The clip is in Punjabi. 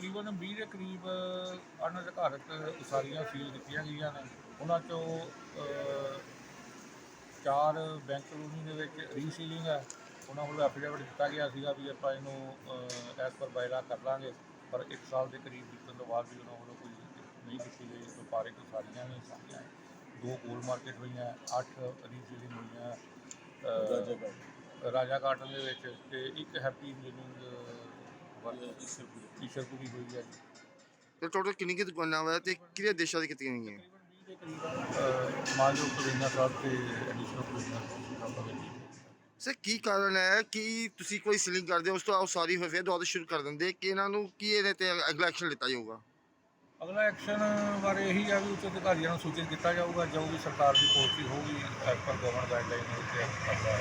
ਤਕਰੀਬਨ 20 ਦੇ ਕਰੀਬ ਅਨਅਧਿਕਾਰਤ ਉਸਾਰੀਆਂ ਸੀਲ ਕੀਤੀਆਂ ਗਈਆਂ ਨੇ। ਉਹਨਾਂ ਚੋਂ ਚਾਰ ਬੈਂਕ ਕਲੋਨੀ ਦੇ ਵਿੱਚ ਰੀਸੀਲਿੰਗ ਹੈ। ਉਹਨਾਂ ਵੱਲੋਂ ਐਫੀਡੇਵਿਟ ਦਿੱਤਾ ਗਿਆ ਸੀਗਾ ਵੀ ਆਪਾਂ ਇਹਨੂੰ ਐਸ ਪਰ ਬਾਇਲਾ ਕਰ ਲਾਂਗੇ। ਪਰ 1 ਸਾਲ ਦੇ ਕਰੀਬ ਬੀਤਣ ਤੋਂ ਬਾਅਦ ਵੀ ਉਹਨਾਂ ਵੱਲੋਂ ਕੋਈ ਨਹੀਂ ਕੀਤੀ ਗਈ ਵਪਾਰਿਕ ਉਸਾਰੀਆਂ ਨਹੀਂ ਸਾਰੀਆਂ ਦੋ ਕੋਲ ਮਾਰਕੀਟ ਹੋਈਆਂ 8 ਰੀਸੀਲਿੰਗ ਹੋਈਆਂ ਰਾਜਾ ਕਾਟਨ। ਦੇ ਵਿੱਚ ਤੇ ਇੱਕ ਹੈਪੀ ਲਿਵਿੰਗ ਵਰਕ ਈਸ਼ਰਪੁਰੀ ਹੋਈ ਹੈ। ਜੀ ਤੇ ਟੋਟਲ ਕਿੰਨੀ ਕੀ ਦੁਕਾਨਾਂ ਵਾ ਤੇ ਕਿਹੜੇ ਦੇਸ਼ਾਂ ਦੀ ਕੀਤੀਆਂ ਗਈਆਂ? ਤਕਰੀਬਨ 20 ਦੇ ਕਰੀਬ ਅ, ਮਾਲਯੋਗ ਕਵਿੰਨਾ ਸਾਹਿਬ ਤੇ ਐਡੀਸ਼ਨਲ ਜੀ ਸਰ ਕੀ ਕਾਰਨ ਹੈ? ਕਿ ਤੁਸੀਂ ਕੋਈ ਸੀਲਿੰਗ ਕਰਦੇ ਹੋ? ਉਸ ਤੋਂ ਬਾਅਦ ਸਾਰੀ ਹੋਏ ਫਿਰ ਦੁਬਾਰਾ ਸ਼ੁਰੂ ਕਰ ਦਿੰਦੇ। ਕਿ ਇਹਨਾਂ ਨੂੰ ਕੀ ਇਹਦੇ ਤੇ ਅਗਲਾ ਐਕਸ਼ਨ ਲਿੱਤਾ ਜਾਊਗਾ? ਅਗਲਾ ਐਕਸ਼ਨ ਬਾਰੇ ਇਹੀ ਆ ਵੀ ਉੱਚ ਅਧਿਕਾਰੀਆਂ ਨੂੰ ਸੂਚਿਤ ਕੀਤਾ ਜਾਊਗਾ। ਜੋ ਵੀ ਸਰਕਾਰ ਦੀ ਪਾਲਿਸੀ ਹੋਊਗੀ ਐਸ ਪਰ ਗਵਰਨਮੈਂਟ ਗਾਈਡਲਾਈਨ ਦੇ ਉੱਤੇ ਅਗਲਾ